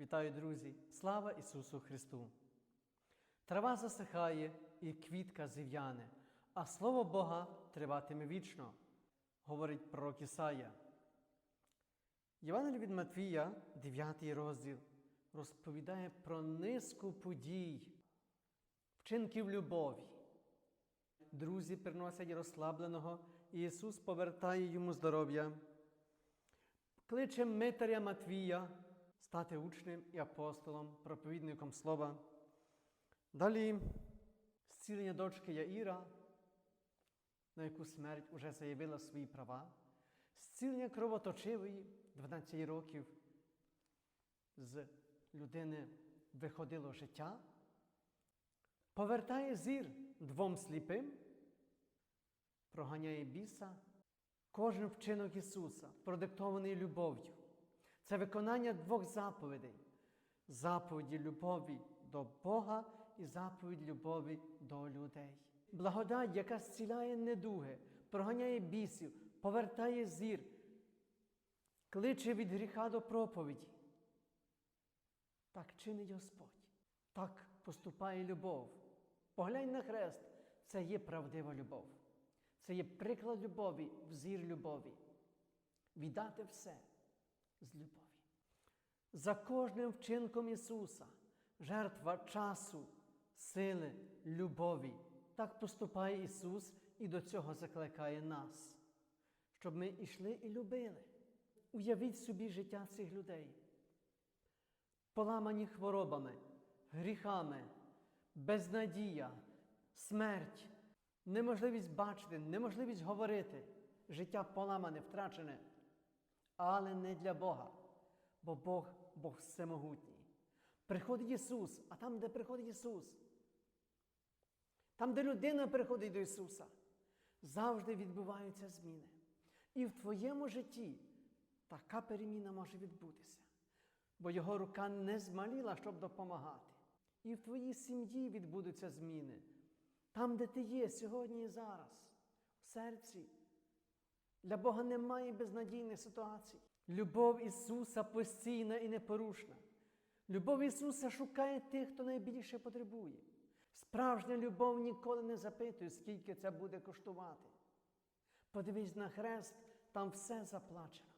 Вітаю, друзі! Слава Ісусу Христу! Трава засихає і квітка зів'яне, а Слово Бога триватиме вічно, говорить пророк Ісая. Євангелій від Матвія, 9 розділ, розповідає про низку подій, вчинків любові. Друзі приносять розслабленого, і Ісус повертає йому здоров'я. Кличе Митаря Матвія стати учнем і апостолом, проповідником слова. Далі зцілення дочки Яїра, на яку смерть уже заявила свої права, зцілення кровоточивої 12 років з людини виходило життя, повертає зір двом сліпим, проганяє біса, кожен вчинок Ісуса, продиктований любов'ю. Це виконання двох заповідей: заповіді любові до Бога і заповідь любові до людей. Благодать, яка зціляє недуги, проганяє бісів, повертає зір, кличе від гріха до проповіді. Так чинить Господь, так поступає любов. Поглянь на хрест, це є правдива любов. Це є приклад любові, взір любові. Віддати все з любові. За кожним вчинком Ісуса жертва часу, сили, любові. Так поступає Ісус і до цього закликає нас, щоб ми йшли і любили. Уявіть собі життя цих людей, поламані хворобами, гріхами, безнадія, смерть, неможливість бачити, неможливість говорити, життя поламане, втрачене, але не для Бога, бо Бог Бог всемогутній. Приходить Ісус, а там, де приходить Ісус, там, де людина приходить до Ісуса, завжди відбуваються зміни. І в твоєму житті така переміна може відбутися, бо Його рука не змаліла, щоб допомагати. І в твоїй сім'ї відбудуться зміни. Там, де ти є сьогодні і зараз, в серці. Для Бога немає безнадійних ситуацій. Любов Ісуса постійна і непорушна. Любов Ісуса шукає тих, хто найбільше потребує. Справжня любов ніколи не запитує, скільки це буде коштувати. Подивись на хрест, там все заплачено.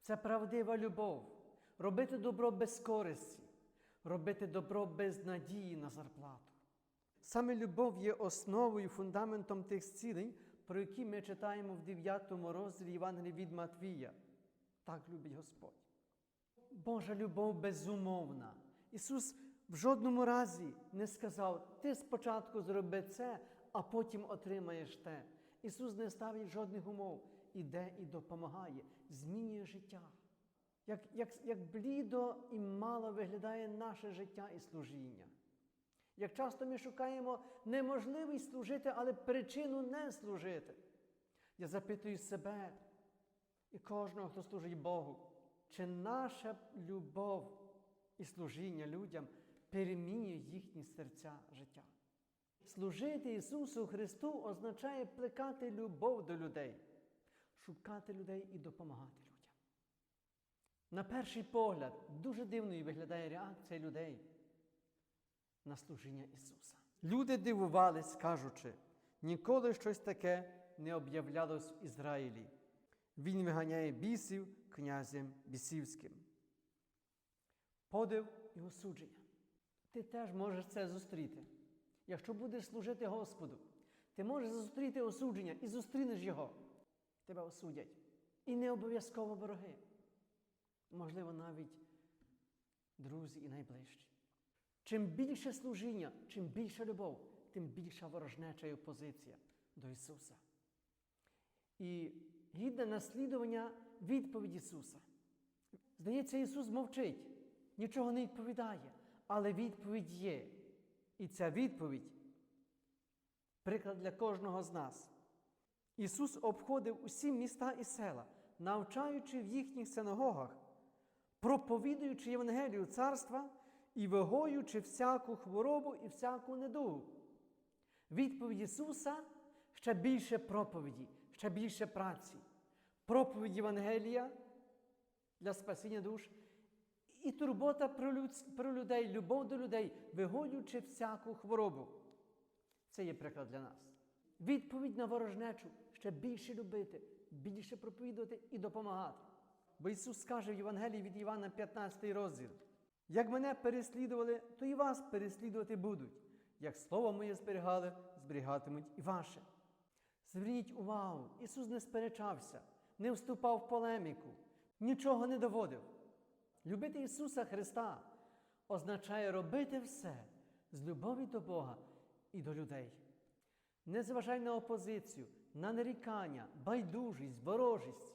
Це правдива любов. Робити добро без користі, робити добро без надії на зарплату. Саме любов є основою, фундаментом тих зцілень, про які ми читаємо в 9 розділі Євангелії від Матвія. Так любить Господь. Божа любов безумовна. Ісус в жодному разі не сказав: ти спочатку зроби це, а потім отримаєш те. Ісус не ставить жодних умов, іде і допомагає, змінює життя. Як, як, як блідо і мало виглядає наше життя і служіння. Як часто ми шукаємо неможливість служити, але причину не служити. Я запитую себе і кожного, хто служить Богу, чи наша любов і служіння людям перемінює їхні серця життя. Служити Ісусу Христу означає плекати любов до людей, шукати людей і допомагати людям. На перший погляд, дуже дивною виглядає реакція людей на служіння Ісуса. Люди дивувались, кажучи, ніколи щось таке не об'являлось в Ізраїлі. Він виганяє бісів князем бісівським. Подив і осудження. Ти теж можеш це зустріти. Якщо будеш служити Господу, ти можеш зустріти осудження і зустрінеш його. Тебе осудять. І не обов'язково вороги. Можливо, навіть друзі і найближчі. Чим більше служіння, чим більша любов, тим більша ворожнеча і опозиція до Ісуса. І гідне наслідування відповідь Ісуса. Здається, Ісус мовчить, нічого не відповідає, але відповідь є. І ця відповідь приклад для кожного з нас. Ісус обходив усі міста і села, навчаючи в їхніх синагогах, проповідуючи Євангелію царства і вигоюючи всяку хворобу і всяку недугу. Відповідь Ісуса ще більше проповіді, ще більше праці. Проповідь Євангелія для спасіння душ і турбота про, людс- про людей, любов до людей, вигулюючи всяку хворобу. Це є приклад для нас. Відповідь на ворожнечу ще більше любити, більше проповідувати і допомагати. Бо Ісус скаже в Євангелії від Івана 15 розділ: як мене переслідували, то і вас переслідувати будуть. Як слово моє зберігали, зберігатимуть і ваше. Зверніть увагу, Ісус не сперечався, не вступав в полеміку, нічого не доводив. Любити Ісуса Христа означає робити все з любові до Бога і до людей. Не зважай на опозицію, на нарікання, байдужість, ворожість.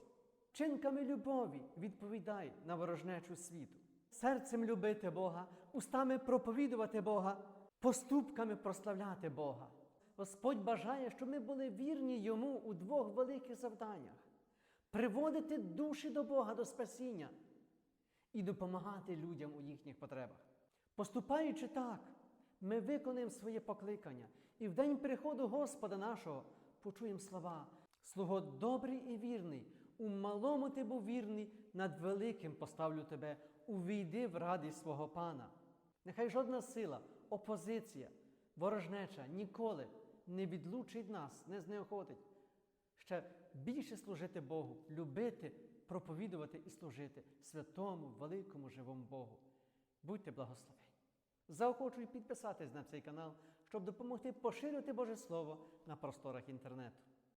Чинками любові відповідай на ворожнечу світу. Серцем любити Бога, устами проповідувати Бога, поступками прославляти Бога. Господь бажає, щоб ми були вірні Йому у двох великих завданнях: приводити душі до Бога до спасіння і допомагати людям у їхніх потребах. Поступаючи так, ми виконаємо своє покликання і в день приходу Господа нашого почуємо слова: Слуго добрий і вірний, у малому ти був вірний, над великим поставлю тебе, увійди в радість свого пана. Нехай жодна сила, опозиція, ворожнеча ніколи не відлучить нас, не знеохотить. Ще більше служити Богу, любити, проповідувати і служити святому, великому, живому Богу. Будьте благословені. Заохочую підписатись на цей канал, щоб допомогти поширювати Боже Слово на просторах інтернету.